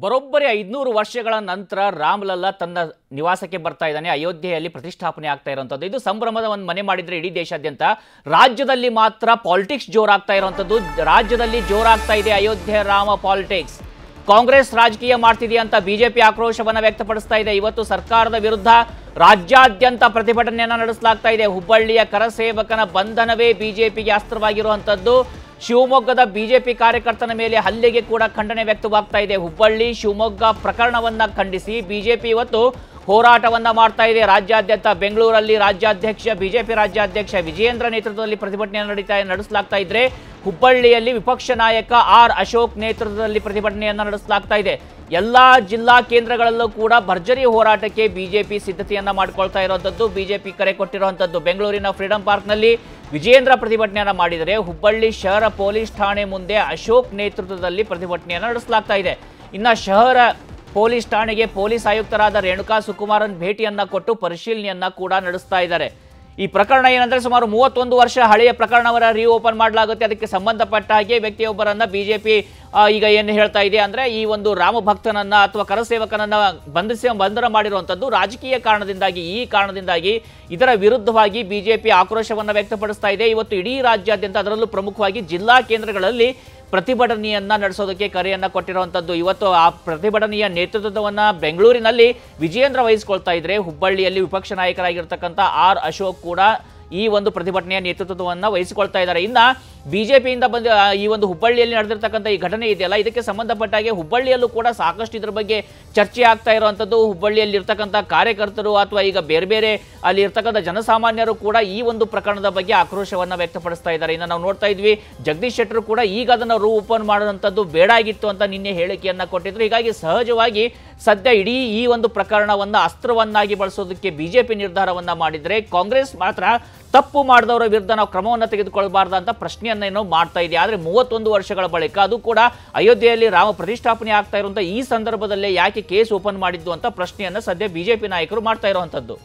ಬರೋಬ್ಬರಿ ಐದುನೂರು ವರ್ಷಗಳ ನಂತರ ರಾಮ್ಲಲ್ಲಾ ತನ್ನ ನಿವಾಸಕ್ಕೆ ಬರ್ತಾ ಇದ್ದಾನೆ. ಅಯೋಧ್ಯೆಯಲ್ಲಿ ಪ್ರತಿಷ್ಠಾಪನೆ ಆಗ್ತಾ ಇರುವಂಥದ್ದು. ಇದು ಸಂಭ್ರಮದ ಒಂದು ಮನೆ ಮಾಡಿದರೆ ಇಡೀ ದೇಶಾದ್ಯಂತ ರಾಜ್ಯದಲ್ಲಿ ಮಾತ್ರ ಪಾಲಿಟಿಕ್ಸ್ ಜೋರಾಗ್ತಾ ಇರುವಂಥದ್ದು. ರಾಜ್ಯದಲ್ಲಿ ಜೋರಾಗ್ತಾ ಇದೆ ಅಯೋಧ್ಯೆ ರಾಮ ಪಾಲಿಟಿಕ್ಸ್. ಕಾಂಗ್ರೆಸ್ ರಾಜಕೀಯ ಮಾಡ್ತಿದೆ ಅಂತ ಬಿಜೆಪಿ ಆಕ್ರೋಶವನ್ನು ವ್ಯಕ್ತಪಡಿಸ್ತಾ ಇದೆ. ಇವತ್ತು ಸರ್ಕಾರದ ವಿರುದ್ಧ ರಾಜ್ಯಾದ್ಯಂತ ಪ್ರತಿಭಟನೆಯನ್ನು ನಡೆಸಲಾಗ್ತಾ ಇದೆ. ಹುಬ್ಬಳ್ಳಿಯ ಕರಸೇವಕನ ಬಂಧನವೇ ಬಿಜೆಪಿಗೆ ಅಸ್ತ್ರವಾಗಿರುವಂಥದ್ದು. ಶಿವಮೊಗ್ಗದ ಬಿಜೆಪಿ ಕಾರ್ಯಕರ್ತನ ಮೇಲೆ ಹಲ್ಲೆಗೆ ಕೂಡ ಖಂಡನೆ ವ್ಯಕ್ತವಾಗ್ತಾ ಇದೆ. ಹುಬ್ಬಳ್ಳಿ, ಶಿವಮೊಗ್ಗ ಪ್ರಕರಣವನ್ನ ಖಂಡಿಸಿ ಬಿಜೆಪಿ ಇವತ್ತು ಹೋರಾಟವನ್ನ ಮಾಡ್ತಾ ಇದೆ. ರಾಜ್ಯಾದ್ಯಂತ ಬೆಂಗಳೂರಲ್ಲಿ ರಾಜ್ಯಾಧ್ಯಕ್ಷ, ಬಿಜೆಪಿ ರಾಜ್ಯಾಧ್ಯಕ್ಷ ವಿಜಯೇಂದ್ರ ನೇತೃತ್ವದಲ್ಲಿ ಪ್ರತಿಭಟನೆ ನಡೀತಾ ನಡೆಸಲಾಗ್ತಾ ಇದ್ರೆ ಹುಬ್ಬಳ್ಳಿಯಲ್ಲಿ ವಿಪಕ್ಷ ನಾಯಕ ಆರ್ ಅಶೋಕ್ ನೇತೃತ್ವದಲ್ಲಿ ಪ್ರತಿಭಟನೆಯನ್ನ ನಡೆಸಲಾಗ್ತಾ ಇದೆ. ಎಲ್ಲಾ ಜಿಲ್ಲಾ ಕೇಂದ್ರಗಳಲ್ಲೂ ಕೂಡ ಭರ್ಜರಿ ಹೋರಾಟಕ್ಕೆ ಬಿಜೆಪಿ ಸಿದ್ಧತೆಯನ್ನ ಮಾಡ್ಕೊಳ್ತಾ ಇರುವಂತದ್ದು ಬಿಜೆಪಿ ಕರೆ ಕೊಟ್ಟಿರುವಂಥದ್ದು ಬೆಂಗಳೂರಿನ ಫ್ರೀಡಂ ಪಾರ್ಕ್ನಲ್ಲಿ ವಿಜೇಂದ್ರ ಪ್ರತಿಭಟನೆಯನ್ನು ಮಾಡಿದರೆ ಹುಬ್ಬಳ್ಳಿ ಶಹರ ಪೊಲೀಸ್ ಠಾಣೆ ಮುಂದೆ ಅಶೋಕ್ ನೇತೃತ್ವದಲ್ಲಿ ಪ್ರತಿಭಟನೆಯನ್ನು ನಡೆಸಲಾಗ್ತಾ ಇದೆ. ಇನ್ನು ಶಹರ ಪೊಲೀಸ್ ಠಾಣೆಗೆ ಪೊಲೀಸ್ ಆಯುಕ್ತರಾದ ರೇಣುಕಾ ಸುಕುಮಾರನ್ ಭೇಟಿಯನ್ನ ಕೊಟ್ಟು ಪರಿಶೀಲನೆಯನ್ನ ಕೂಡ ನಡೆಸ್ತಾ ಇದ್ದಾರೆ. ಈ ಪ್ರಕರಣ ಏನಂದ್ರೆ ಸುಮಾರು ಮೂವತ್ತೊಂದು ವರ್ಷ ಹಳೆಯ ಪ್ರಕರಣವನ್ನ ರೀಓಪನ್ ಮಾಡಲಾಗುತ್ತೆ. ಅದಕ್ಕೆ ಸಂಬಂಧಪಟ್ಟ ಹಾಗೆ ವ್ಯಕ್ತಿಯೊಬ್ಬರನ್ನ ಬಿಜೆಪಿ ಈಗ ಏನು ಹೇಳ್ತಾ ಇದೆ ಅಂದ್ರೆ ಈ ಒಂದು ರಾಮ ಭಕ್ತನನ್ನ ಅಥವಾ ಕರಸೇವಕನನ್ನ ಬಂಧಿಸಿ ಬಂಧನ ಮಾಡಿರುವಂತದ್ದು ರಾಜಕೀಯ ಕಾರಣದಿಂದಾಗಿ, ಈ ಕಾರಣದಿಂದಾಗಿ ಇದರ ವಿರುದ್ಧವಾಗಿ ಬಿಜೆಪಿ ಆಕ್ರೋಶವನ್ನ ವ್ಯಕ್ತಪಡಿಸ್ತಾ ಇದೆ. ಇವತ್ತು ಇಡೀ ರಾಜ್ಯಾದ್ಯಂತ ಅದರಲ್ಲೂ ಪ್ರಮುಖವಾಗಿ ಜಿಲ್ಲಾ ಕೇಂದ್ರಗಳಲ್ಲಿ ಪ್ರತಿಭಟನೆಯನ್ನ ನಡೆಸೋದಕ್ಕೆ ಕರೆಯನ್ನ ಕೊಟ್ಟಿರುವಂತದ್ದು ಇವತ್ತು ಆ ಪ್ರತಿಭಟನೆಯ ನೇತೃತ್ವವನ್ನ ಬೆಂಗಳೂರಿನಲ್ಲಿ ವಿಜಯೇಂದ್ರ ವಹಿಸಿಕೊಳ್ತಾ ಇದ್ರೆ ಹುಬ್ಬಳ್ಳಿಯಲ್ಲಿ ವಿಪಕ್ಷ ನಾಯಕರಾಗಿರ್ತಕ್ಕಂಥ ಆರ್ ಅಶೋಕ್ ಕೂಡ ಈ ಒಂದು ಪ್ರತಿಭಟನೆಯ ನೇತೃತ್ವವನ್ನು ವಹಿಸಿಕೊಳ್ತಾ ಇದ್ದಾರೆ. ಇನ್ನ ಬಿಜೆಪಿಯಿಂದ ಬಂದ ಈ ಒಂದು ಹುಬ್ಬಳ್ಳಿಯಲ್ಲಿ ನಡೆದಿರ್ತಕ್ಕಂಥ ಈ ಘಟನೆ ಇದೆಯಲ್ಲ ಇದಕ್ಕೆ ಸಂಬಂಧಪಟ್ಟ ಹಾಗೆ ಹುಬ್ಬಳ್ಳಿಯಲ್ಲೂ ಕೂಡ ಸಾಕಷ್ಟು ಇದ್ರ ಬಗ್ಗೆ ಚರ್ಚೆ ಆಗ್ತಾ ಇರುವಂಥದ್ದು. ಹುಬ್ಬಳ್ಳಿಯಲ್ಲಿ ಇರ್ತಕ್ಕಂಥ ಕಾರ್ಯಕರ್ತರು ಅಥವಾ ಈಗ ಬೇರೆ ಬೇರೆ ಅಲ್ಲಿ ಇರ್ತಕ್ಕಂಥ ಜನಸಾಮಾನ್ಯರು ಕೂಡ ಈ ಒಂದು ಪ್ರಕರಣದ ಬಗ್ಗೆ ಆಕ್ರೋಶವನ್ನು ವ್ಯಕ್ತಪಡಿಸ್ತಾ ಇದ್ದಾರೆ. ಇನ್ನು ನಾವು ನೋಡ್ತಾ ಇದ್ವಿ, ಜಗದೀಶ್ ಶೆಟ್ಟರು ಕೂಡ ಈಗ ಅದನ್ನು ರೂ ಓಪನ್ ಮಾಡುವಂಥದ್ದು ಬೇಡಾಗಿತ್ತು ಅಂತ ನಿನ್ನೆ ಹೇಳಿಕೆಯನ್ನು ಕೊಟ್ಟಿದ್ರು. ಹೀಗಾಗಿ ಸಹಜವಾಗಿ ಸದ್ಯ ಇಡೀ ಈ ಒಂದು ಪ್ರಕರಣವನ್ನು ಅಸ್ತ್ರವನ್ನಾಗಿ ಬಳಸೋದಕ್ಕೆ ಬಿಜೆಪಿ ನಿರ್ಧಾರವನ್ನು ಮಾಡಿದರೆ ಕಾಂಗ್ರೆಸ್ ಮಾತ್ರ ತಪ್ಪು ಮಾಡಿದವರ ವಿರುದ್ಧ ನಾವು ಕ್ರಮವನ್ನು ತೆಗೆದುಕೊಳ್ಬಾರ್ದು ಅಂತ ಪ್ರಶ್ನೆಯನ್ನ ಏನೋ ಮಾಡ್ತಾ ಇದೆ ಆದರೆ ಮೂವತ್ತೊಂದು ವರ್ಷಗಳ ಬಳಿಕ ಅದು ಕೂಡ ಅಯೋಧ್ಯೆಯಲ್ಲಿ ರಾಮ ಪ್ರತಿಷ್ಠಾಪನೆ ಆಗ್ತಾ ಇರುವಂಥ ಈ ಸಂದರ್ಭದಲ್ಲೇ ಯಾಕೆ ಕೇಸ್ ಓಪನ್ ಮಾಡಿದ್ದು ಅಂತ ಪ್ರಶ್ನೆಯನ್ನ ಸದ್ಯ ಬಿಜೆಪಿ ನಾಯಕರು ಮಾಡ್ತಾ ಇರುವಂಥದ್ದು.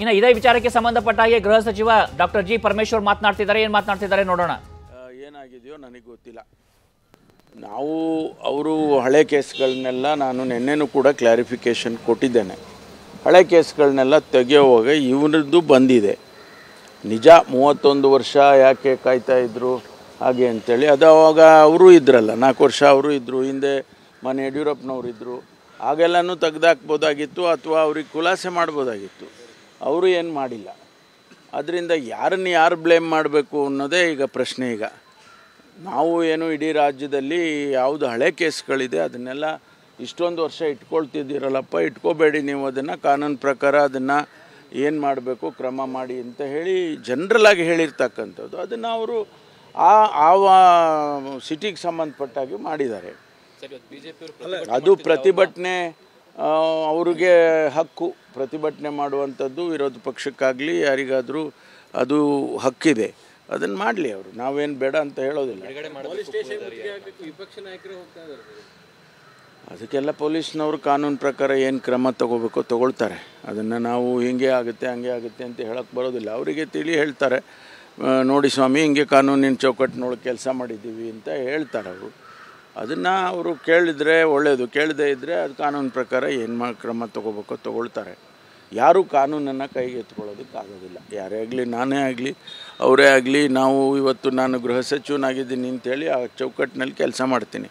ಇನ್ನು ಇದೇ ವಿಚಾರಕ್ಕೆ ಸಂಬಂಧಪಟ್ಟ ಹಾಗೆ ಗೃಹ ಸಚಿವ ಡಾಕ್ಟರ್ ಜಿ ಪರಮೇಶ್ವರ್ ಮಾತನಾಡ್ತಿದ್ದಾರೆ. ಏನು ಮಾತನಾಡ್ತಿದ್ದಾರೆ ನೋಡೋಣ. ಏನಾಗಿದೆಯೋ ನನಗೆ ಗೊತ್ತಿಲ್ಲ. ನಾವು ಅವರು ಹಳೆ ಕೇಸ್ಗಳನ್ನೆಲ್ಲ ನಾನು ನಿನ್ನೆನೂ ಕೂಡ ಕ್ಲಾರಿಫಿಕೇಷನ್ ಕೊಟ್ಟಿದ್ದೇನೆ. ಹಳೆ ಕೇಸ್ಗಳನ್ನೆಲ್ಲ ತೆಗೆಯುವಾಗ ಇವನದ್ದು ಬಂದಿದೆ. ನಿಜ ಮೂವತ್ತೊಂದು ವರ್ಷ ಯಾಕೆ ಕಾಯ್ತಾ ಇದ್ದರು ಹಾಗೆ ಅಂತೇಳಿ. ಅದು ಅವಾಗ ಅವರು ಇದ್ರಲ್ಲ, ನಾಲ್ಕು ವರ್ಷ ಅವರು ಇದ್ದರು ಹಿಂದೆ ಮನೆ ಯಡಿಯೂರಪ್ಪನವ್ರು ಇದ್ದರು ಆಗೆಲ್ಲನೂ ತೆಗ್ದಾಕ್ಬೋದಾಗಿತ್ತು ಅಥವಾ ಅವ್ರಿಗೆ ಖುಲಾಸೆ ಮಾಡ್ಬೋದಾಗಿತ್ತು. ಅವರು ಏನು ಮಾಡಿಲ್ಲ. ಅದರಿಂದ ಯಾರನ್ನು ಯಾರು ಬ್ಲೇಮ್ ಮಾಡಬೇಕು ಅನ್ನೋದೇ ಈಗ ಪ್ರಶ್ನೆ ಈಗ. ನಾವು ಏನು ಇಡೀ ರಾಜ್ಯದಲ್ಲಿ ಯಾವುದು ಹಳೆ ಕೇಸ್ಗಳಿದೆ ಅದನ್ನೆಲ್ಲ ಇಷ್ಟೊಂದು ವರ್ಷ ಇಟ್ಕೊಳ್ತಿದ್ದೀರಲ್ಲಪ್ಪ ಇಟ್ಕೋಬೇಡಿ ನೀವು ಅದನ್ನು ಕಾನೂನು ಪ್ರಕಾರ ಅದನ್ನು ಏನು ಮಾಡಬೇಕು ಕ್ರಮ ಮಾಡಿ ಅಂತ ಹೇಳಿ ಜನರಲಾಗಿ ಹೇಳಿರ್ತಕ್ಕಂಥದ್ದು. ಅದನ್ನು ಅವರು ಆ ಆವ ಸಿಟಿಗೆ ಸಂಬಂಧಪಟ್ಟಾಗಿ ಮಾಡಿದ್ದಾರೆ. ಅದು ಪ್ರತಿಭಟನೆ ಅವರಿಗೆ ಅವ್ರಿಗೆ ಹಕ್ಕು ಪ್ರತಿಭಟನೆ ಮಾಡುವಂಥದ್ದು ವಿರೋಧ ಪಕ್ಷಕ್ಕಾಗಲಿ ಯಾರಿಗಾದರೂ ಅದು ಹಕ್ಕಿದೆ. ಅದನ್ನು ಮಾಡಲಿ ಅವರು. ನಾವೇನು ಬೇಡ ಅಂತ ಹೇಳೋದಿಲ್ಲ. ಅದಕ್ಕೆಲ್ಲ ಪೊಲೀಸ್ನವರು ಕಾನೂನು ಪ್ರಕಾರ ಏನು ಕ್ರಮ ತಗೋಬೇಕೋ ತಗೊಳ್ತಾರೆ. ಅದನ್ನು ನಾವು ಹಿಂಗೆ ಆಗುತ್ತೆ ಹಂಗೆ ಆಗುತ್ತೆ ಅಂತ ಹೇಳೋಕ್ಕೆ ಬರೋದಿಲ್ಲ. ಅವರಿಗೆ ತಿಳಿ ಹೇಳ್ತಾರೆ. ನೋಡಿ ಸ್ವಾಮಿ ಹಿಂಗೆ ಕಾನೂನಿನ ಚೌಕಟ್ಟಿನೊಳಗೆ ಕೆಲಸ ಮಾಡಿದ್ದೀವಿ ಅಂತ ಹೇಳ್ತಾರೆ ಅವರು. ಅದನ್ನು ಅವರು ಕೇಳಿದರೆ ಒಳ್ಳೆಯದು ಕೇಳದೇ ಇದ್ದರೆ ಅದು ಕಾನೂನು ಪ್ರಕಾರ ಏನು ಮಾ ಕ್ರಮ ತಗೋಬೇಕೋ ತಗೊಳ್ತಾರೆ. ಯಾರೂ ಕಾನೂನನ್ನು ಕೈಗೆ ಎತ್ಕೊಳ್ಳೋದಕ್ಕಾಗೋದಿಲ್ಲ. ಯಾರೇ ಆಗಲಿ ನಾನೇ ಆಗಲಿ ಅವರೇ ಆಗಲಿ ನಾವು ಇವತ್ತು ನಾನು ಗೃಹ ಸಚಿವನಾಗಿದ್ದೀನಿ ಅಂತೇಳಿ ಆ ಚೌಕಟ್ಟಿನಲ್ಲಿ ಕೆಲಸ ಮಾಡ್ತೀನಿ.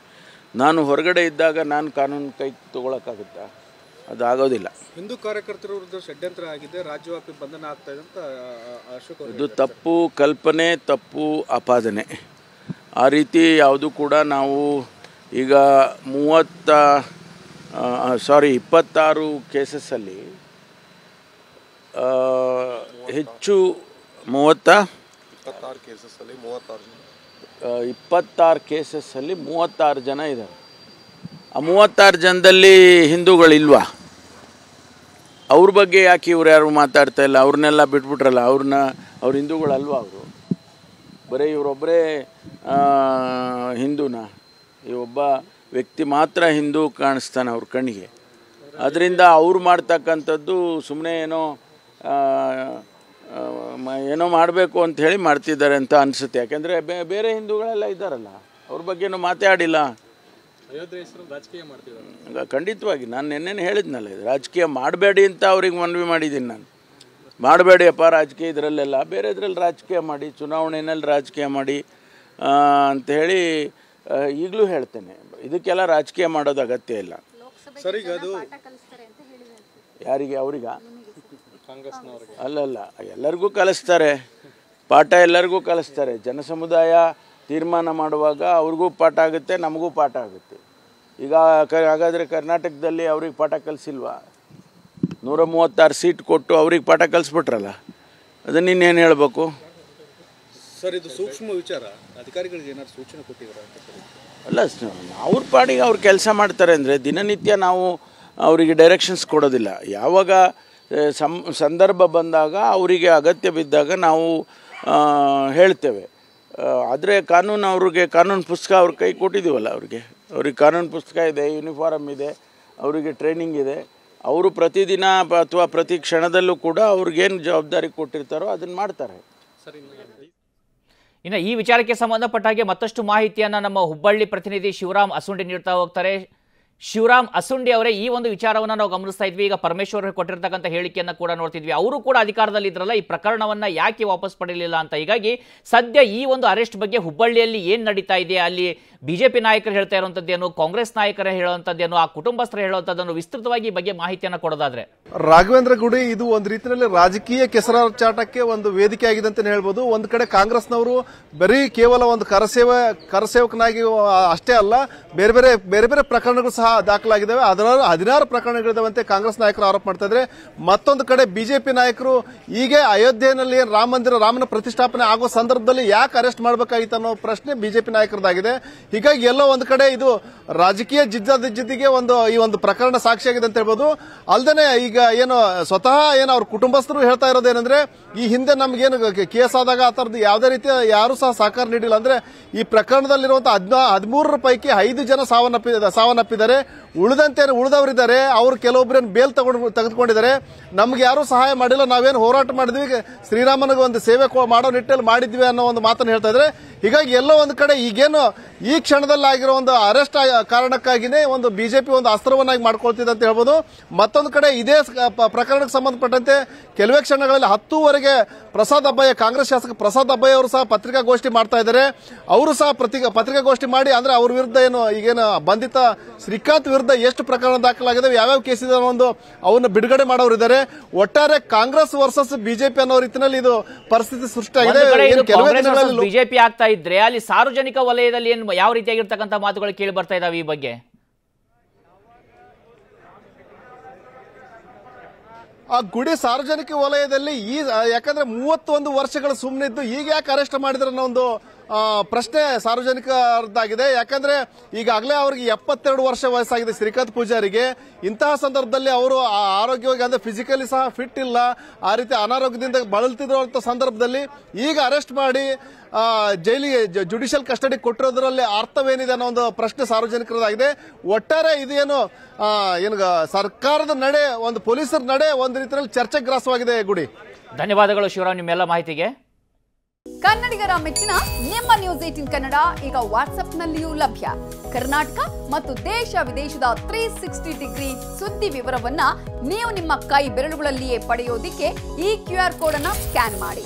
ನಾನು ಹೊರಗಡೆ ಇದ್ದಾಗ ನಾನು ಕಾನೂನು ಕೈ ತೊಗೊಳಕ್ಕಾಗುತ್ತಾ? ಅದು ಆಗೋದಿಲ್ಲ ಹಿಂದೂ ಕಾರ್ಯಕರ್ತರ ವಿರುದ್ಧ ಷಡ್ಯಂತ್ರ ಆಗಿದೆ ರಾಜ್ಯವ್ಯಾಪಿ ಬಂಧನ ಆಗ್ತಾ ಇದೆ ಅಂತ ಅಶೋಕ್ ಇದು ತಪ್ಪು ಕಲ್ಪನೆ ತಪ್ಪು ಆಪಾದನೆ. ಆ ರೀತಿ ಯಾವುದು ಕೂಡ ನಾವು ಈಗ ಮೂವತ್ತ ಸಾರಿ ಇಪ್ಪತ್ತಾರು ಕೇಸಸ್ಸಲ್ಲಿ ಹೆಚ್ಚು ಮೂವತ್ತ? ಇಪ್ಪತ್ತಾರು ಕೇಸಸ್ಸಲ್ಲಿ ಮೂವತ್ತಾರು ಜನ. ಇಪ್ಪತ್ತಾರು ಕೇಸಸ್ಸಲ್ಲಿ ಮೂವತ್ತಾರು ಜನ ಇದ್ದಾರೆ ಆ ಮೂವತ್ತಾರು ಜನದಲ್ಲಿ ಹಿಂದೂಗಳಿಲ್ವಾ? ಅವ್ರ ಬಗ್ಗೆ ಯಾಕೆ ಇವ್ರು ಯಾರು ಮಾತಾಡ್ತಾ ಇಲ್ಲ? ಅವ್ರನ್ನೆಲ್ಲ ಬಿಟ್ಬಿಟ್ರಲ್ಲ ಅವ್ರನ್ನ ಅವ್ರ ಹಿಂದೂಗಳಲ್ವಾ ಅವರು? ಬರೀ ಇವರೊಬ್ಬರೇ ಹಿಂದೂನ? ಈ ಒಬ್ಬ ವ್ಯಕ್ತಿ ಮಾತ್ರ ಹಿಂದೂ ಕಾಣಿಸ್ತಾನೆ ಅವ್ರ ಕಣ್ಣಿಗೆ. ಅದರಿಂದ ಅವ್ರು ಮಾಡ್ತಕ್ಕಂಥದ್ದು ಸುಮ್ಮನೆ ಏನೋ ಏನೋ ಮಾಡಬೇಕು ಅಂತ ಹೇಳಿ ಮಾಡ್ತಿದ್ದಾರೆ ಅಂತ ಅನಿಸುತ್ತೆ. ಯಾಕೆಂದರೆ ಬೇರೆ ಹಿಂದೂಗಳೆಲ್ಲ ಇದ್ದಾರಲ್ಲ ಅವ್ರ ಬಗ್ಗೆನೂ ಮಾತಾಡಿಲ್ಲ. ಖಂಡಿತವಾಗಿ ನಾನು ನಿನ್ನೇನು ಹೇಳಿದ್ನಲ್ಲ ಇದು ರಾಜಕೀಯ ಮಾಡಬೇಡಿ ಅಂತ ಅವ್ರಿಗೆ ಮನವಿ ಮಾಡಿದ್ದೀನಿ ನಾನು. ಮಾಡಬೇಡಿಯಪ್ಪ ರಾಜಕೀಯ ಇದರಲ್ಲೆಲ್ಲ ಬೇರೆ ಇದ್ರಲ್ಲಿ ರಾಜಕೀಯ ಮಾಡಿ ಚುನಾವಣೆಯಲ್ಲಿ ರಾಜಕೀಯ ಮಾಡಿ ಅಂಥೇಳಿ ಅಂತ ಹೇಳಿ ಈಗಲೂ ಹೇಳ್ತೇನೆ. ಇದಕ್ಕೆಲ್ಲ ರಾಜಕೀಯ ಮಾಡೋದು ಅಗತ್ಯ ಇಲ್ಲ. ಸರ್ ಈಗ ಅದು ಯಾರಿಗೆ ಅವ್ರಿಗ? ಅಲ್ಲಲ್ಲ ಎಲ್ಲರಿಗೂ ಕಲಿಸ್ತಾರೆ. ಪಾಠ ಎಲ್ಲರಿಗೂ ಕಲಿಸ್ತಾರೆ. ಜನಸಮುದಾಯ ತೀರ್ಮಾನ ಮಾಡುವಾಗ ಅವ್ರಿಗೂ ಪಾಠ ಆಗುತ್ತೆ ನಮಗೂ ಪಾಠ ಆಗುತ್ತೆ. ಈಗ ಕ ಹಾಗಾದರೆ ಕರ್ನಾಟಕದಲ್ಲಿ ಅವ್ರಿಗೆ ಪಾಠ ಕಲಿಸಿಲ್ವಾ? ನೂರ ಮೂವತ್ತಾರು ಸೀಟ್ ಕೊಟ್ಟು ಅವ್ರಿಗೆ ಪಾಠ ಕಲಿಸ್ಬಿಟ್ರಲ್ಲ? ಅದನ್ನ ಇನ್ನೇನು ಹೇಳಬೇಕು? ಸರ್ ಇದು ಸೂಕ್ಷ್ಮ ವಿಚಾರ. ಅಧಿಕಾರಿಗಳಿಗೆ ಏನಾದ್ರು ಸೂಚನೆ ಕೊಟ್ಟಿದ್ದಾರೆ ಅಂತ ಅಲ್ಲ ಅವ್ರ ಪಾಡಿಗೆ ಅವ್ರು ಕೆಲಸ ಮಾಡ್ತಾರೆ ಅಂದರೆ ದಿನನಿತ್ಯ ನಾವು ಅವರಿಗೆ ಡೈರೆಕ್ಷನ್ಸ್ ಕೊಡೋದಿಲ್ಲ. ಯಾವಾಗ ಸಂ, ಸಂದರ್ಭ ಬಂದಾಗ ಅವರಿಗೆ ಅಗತ್ಯ ಬಿದ್ದಾಗ ನಾವು ಹೇಳ್ತೇವೆ. ಆದರೆ ಕಾನೂನು ಅವ್ರಿಗೆ, ಕಾನೂನು ಪುಸ್ತಕ ಅವ್ರ ಕೈ ಕೊಟ್ಟಿದ್ದೀವಲ್ಲ ಅವ್ರಿಗೆ. ಅವ್ರಿಗೆ ಕಾನೂನು ಪುಸ್ತಕ ಇದೆ ಯೂನಿಫಾರಮ್ ಇದೆ, ಅವರಿಗೆ ಟ್ರೈನಿಂಗ್ ಇದೆ. ಅವರು ಪ್ರತಿದಿನ ಅಥವಾ ಪ್ರತಿ ಕ್ಷಣದಲ್ಲೂ ಕೂಡ ಅವ್ರಿಗೇನು ಜವಾಬ್ದಾರಿ ಕೊಟ್ಟಿರ್ತಾರೋ ಅದನ್ನು ಮಾಡ್ತಾರೆ. ಇನ್ನು ಈ ವಿಚಾರಕ್ಕೆ ಸಂಬಂಧಪಟ್ಟ ಹಾಗೆ ಮತ್ತಷ್ಟು ಮಾಹಿತಿಯನ್ನು ನಮ್ಮ ಹುಬ್ಬಳ್ಳಿ ಪ್ರತಿನಿಧಿ ಶಿವರಾಮ್ ಅಸುಂಡಿ ನೀಡ್ತಾ ಹೋಗ್ತಾರೆ. ಶಿವರಾಮ್ ಅಸುಂಡಿ ಅವರೇ ಈ ಒಂದು ವಿಚಾರವನ್ನ ನಾವು ಗಮನಿಸ್ತಾ ಇದ್ವಿ. ಈಗ ಪರಮೇಶ್ವರ್ ಕೊಟ್ಟಿರ್ತಕ್ಕಂಥ ಹೇಳಿಕೆಯನ್ನು ಕೂಡ ನೋಡ್ತಿದ್ವಿ. ಅವರು ಕೂಡ ಅಧಿಕಾರದಲ್ಲಿ ಇದ್ರಲ್ಲ, ಈ ಪ್ರಕರಣವನ್ನ ಯಾಕೆ ವಾಪಸ್ ಪಡೆಯಲಿಲ್ಲ ಅಂತ. ಹೀಗಾಗಿ ಸದ್ಯ ಈ ಒಂದು ಅರೆಸ್ಟ್ ಬಗ್ಗೆ ಹುಬ್ಬಳ್ಳಿಯಲ್ಲಿ ಏನು ನಡೀತಾ ಇದೆ, ಅಲ್ಲಿ ಬಿಜೆಪಿ ನಾಯಕರು ಹೇಳ್ತಾ ಇರುವಂಥದ್ದೇನು ಕಾಂಗ್ರೆಸ್ ನಾಯಕರು ಹೇಳುವಂಥದ್ದೇನು ಆ ಕುಟುಂಬಸ್ಥರು ಹೇಳುವಂತದ್ದನ್ನು ವಿಸ್ತೃತವಾಗಿ ಬಗ್ಗೆ ಮಾಹಿತಿಯನ್ನು ಕೊಡೋದಾದ್ರೆ? ರಾಘವೇಂದ್ರ ಗುಡಿ, ಇದು ಒಂದು ರೀತಿಯಲ್ಲಿ ರಾಜಕೀಯ ಕೆಸರಾಚಾಟಕ್ಕೆ ಒಂದು ವೇದಿಕೆ ಆಗಿದೆ ಅಂತ ಹೇಳ್ಬೋದು. ಒಂದು ಕಡೆ ಕಾಂಗ್ರೆಸ್ನವರು ಬರೀ ಕೇವಲ ಒಂದು ಕರಸೇವ, ಕರಸೇವಕನಾಗಿ ಅಷ್ಟೇ ಅಲ್ಲ, ಬೇರೆ ಬೇರೆ ಬೇರೆ ಬೇರೆ ಪ್ರಕರಣಗಳು ಸಹ ದಾಖಲಾಗಿದ್ದಾವೆ. ಅದರ ಹದಿನಾರು ಪ್ರಕರಣಗಳಿದಾವಂತೆ ಕಾಂಗ್ರೆಸ್ ನಾಯಕರು ಆರೋಪ ಮಾಡ್ತಾ ಇದ್ರೆ, ಮತ್ತೊಂದು ಕಡೆ ಬಿಜೆಪಿ ನಾಯಕರು ಹೀಗೆ ಅಯೋಧ್ಯೆಯಲ್ಲಿ ರಾಮ ಮಂದಿರ, ರಾಮನ ಪ್ರತಿಷ್ಠಾಪನೆ ಆಗುವ ಸಂದರ್ಭದಲ್ಲಿ ಯಾಕೆ ಅರೆಸ್ಟ್ ಮಾಡಬೇಕಾಗಿತ್ತು ಅನ್ನೋ ಪ್ರಶ್ನೆ ಬಿಜೆಪಿ ನಾಯಕರದಾಗಿದೆ. ಹೀಗಾಗಿ ಎಲ್ಲೋ ಒಂದು ಕಡೆ ಇದು ರಾಜಕೀಯ ಜಿದ್ದಿಗೆ ಒಂದು ಈ ಒಂದು ಪ್ರಕರಣ ಸಾಕ್ಷಿಯಾಗಿದೆ ಅಂತ ಹೇಳ್ಬೋದು. ಅಲ್ಲದೆ ಈಗ ಏನು ಸ್ವತಃ ಏನು ಅವ್ರ ಕುಟುಂಬಸ್ಥರು ಹೇಳ್ತಾ ಇರೋದೇನಂದ್ರೆ ಈ ಹಿಂದೆ ನಮ್ಗೇನು ಕೇಸ್ ಆದಾಗ ಆ ಥರದ್ದು ಯಾವುದೇ ರೀತಿಯ ಯಾರು ಸಹ ಸಹಕಾರ ನೀಡಿಲ್ಲ. ಅಂದ್ರೆ ಈ ಪ್ರಕರಣದಲ್ಲಿರುವಂತಹ ಹದಿನಾ ಹದಿಮೂರರ ಪೈಕಿ ಐದು ಜನ ಸಾವನ್ನಪ್ಪಿ ಸಾವನ್ನಪ್ಪಿದ್ದಾರೆ. ಉಳಿದಂತೆ ಉಳಿದವರಿದ್ದಾರೆ, ಅವರು ಕೆಲವೊಬ್ಬರೇನು ಬೇಲ್ ತಗೊಂಡು ತೆಗೆದುಕೊಂಡಿದ್ದಾರೆ. ನಮ್ಗೆ ಯಾರು ಸಹಾಯ ಮಾಡಿಲ್ಲ. ನಾವೇನು ಹೋರಾಟ ಮಾಡಿದ್ವಿ. ಶ್ರೀರಾಮನಿಗೆ ಒಂದು ಸೇವೆ ಮಾಡೋ ನಿಟ್ಟಲ್ಲಿ ಮಾಡಿದ್ವಿ ಅನ್ನೋ ಒಂದು ಮಾತನ್ನು ಹೇಳ್ತಾ ಇದ್ದಾರೆ. ಹೀಗಾಗಿ ಎಲ್ಲೋ ಒಂದು ಕಡೆ ಈಗೇನು ಈ ಕ್ಷಣದಲ್ಲಿ ಆಗಿರೋ ಒಂದು ಅರೆಸ್ಟ್ ಕಾರಣಕ್ಕಾಗಿನೇ ಒಂದು ಬಿಜೆಪಿ ಒಂದು ಅಸ್ತ್ರವನ್ನಾಗಿ ಮಾಡ್ಕೊಳ್ತಿದೆ ಅಂತ ಹೇಳ್ಬೋದು. ಮತ್ತೊಂದು ಕಡೆ ಇದೇ ಪ್ರಕರಣಕ್ಕೆ ಸಂಬಂಧಪಟ್ಟಂತೆ ಕೆಲವೇ ಕ್ಷಣಗಳಲ್ಲಿ ಹತ್ತೂವರೆಗೆ ಪ್ರಸಾದ್ ಅಬ್ಬಯ್ಯ ಕಾಂಗ್ರೆಸ್ ಶಾಸಕ ಪ್ರಸಾದ್ ಅಬ್ಬಯ್ಯ ಅವರು ಸಹ ಪತ್ರಿಕಾಗೋಷ್ಠಿ ಮಾಡ್ತಾ ಇದ್ದಾರೆ. ಅವರು ಸಹ ಪ್ರತಿ- ಪತ್ರಿಕಾಗೋಷ್ಠಿ ಮಾಡಿ ಅಂದ್ರೆ ಅವ್ರ ವಿರುದ್ಧ ಏನು ಈಗೇನು ಬಂಧಿತ ಶ್ರೀಕಾಂತ್ ವಿರುದ್ಧ ಎಷ್ಟು ಪ್ರಕರಣ ದಾಖಲಾಗಿದೆ ಯಾವ್ಯಾವ ಕೇಸ್ ಇದೆ ಅನ್ನೋ ಒಂದು ಅವನ್ನ ಬಿಡುಗಡೆ ಮಾಡೋರಿದ್ದಾರೆ ಒಟ್ಟಾರೆ ಕಾಂಗ್ರೆಸ್ ವರ್ಸಸ್ ಬಿಜೆಪಿ ಅನ್ನೋ ರೀತಿಯಲ್ಲಿ ಇದು ಪರಿಸ್ಥಿತಿ ಸೃಷ್ಟಿಯಾಗಿದೆ. ಬಿಜೆಪಿ ಆಗ್ತಾ ಇದ್ರೆ ಅಲ್ಲಿ ಸಾರ್ವಜನಿಕ ವಲಯದಲ್ಲಿ ಏನು ಯಾವ ರೀತಿಯಾಗಿರ್ತಕ್ಕಂಥ ಮಾತುಗಳು ಕೇಳಿ ಬರ್ತಾ ಇದಾವೆ ಈ ಬಗ್ಗೆ? ಆ ಗುಡಿ ಸಾರ್ವಜನಿಕ ವಲಯದಲ್ಲಿ ಈ ಯಾಕಂದ್ರೆ ಮೂವತ್ತೊಂದು ವರ್ಷಗಳ ಸುಮ್ಮನಿದ್ದು ಈಗ ಯಾಕೆ ಅರೆಸ್ಟ್ ಮಾಡಿದ್ರೆ ಅನ್ನೋ ಒಂದು ಪ್ರಶ್ನೆ ಸಾರ್ವಜನಿಕರದ್ದಾಗಿದೆ. ಯಾಕಂದ್ರೆ ಈಗಾಗಲೇ ಅವ್ರಿಗೆ ಎಪ್ಪತ್ತೆರಡು ವರ್ಷ ವಯಸ್ಸಾಗಿದೆ ಶ್ರೀಕಾಂತ್ ಪೂಜಾರಿಗೆ. ಇಂತಹ ಸಂದರ್ಭದಲ್ಲಿ ಅವರು ಆರೋಗ್ಯವಾಗಿ ಅಂದ್ರೆ ಫಿಸಿಕಲಿ ಸಹ ಫಿಟ್ ಇಲ್ಲ. ಆ ರೀತಿ ಅನಾರೋಗ್ಯದಿಂದ ಬಳಲ್ತಿರುವಂತ ಸಂದರ್ಭದಲ್ಲಿ ಈಗ ಅರೆಸ್ಟ್ ಮಾಡಿ ಜೈಲಿಗೆ ಜುಡಿಷಿಯಲ್ ಕಸ್ಟಡಿ ಕೊಟ್ಟಿರೋದ್ರಲ್ಲಿ ಅರ್ಥವೇನಿದೆ ಅನ್ನೋ ಒಂದು ಪ್ರಶ್ನೆ ಸಾರ್ವಜನಿಕರದಾಗಿದೆ. ಒಟ್ಟಾರೆ ಇದೇನು ಏನು ಸರ್ಕಾರದ ನಡೆ ಒಂದು ಪೊಲೀಸರ ನಡೆ ಒಂದು ರೀತಿಯಲ್ಲಿ ಚರ್ಚೆಗ್ರಾಸವಾಗಿದೆ ಗುಡಿ. ಧನ್ಯವಾದಗಳು ಶಿವರಾಮ್ ನಿಮ್ಮೆಲ್ಲ ಮಾಹಿತಿಗೆ. ಕನ್ನಡಿಗರ ಮೆಚ್ಚಿನ ನಿಮ್ಮ ನ್ಯೂಸ್ ಏಟಿನ್ ಕನ್ನಡ ಈಗ ವಾಟ್ಸ್ಆಪ್ನಲ್ಲಿಯೂ ಲಭ್ಯ. ಕರ್ನಾಟಕ ಮತ್ತು ದೇಶ ವಿದೇಶದ ತ್ರೀ ಸಿಕ್ಸ್ಟಿ ಡಿಗ್ರಿ ಸುದ್ದಿ ವಿವರವನ್ನ ನೀವು ನಿಮ್ಮ ಕೈ ಬೆರಳುಗಳಲ್ಲಿಯೇ ಪಡೆಯೋದಿಕ್ಕೆ ಈ ಕ್ಯೂ ಆರ್ ಕೋಡ್ ಅನ್ನ ಸ್ಕ್ಯಾನ್ ಮಾಡಿ.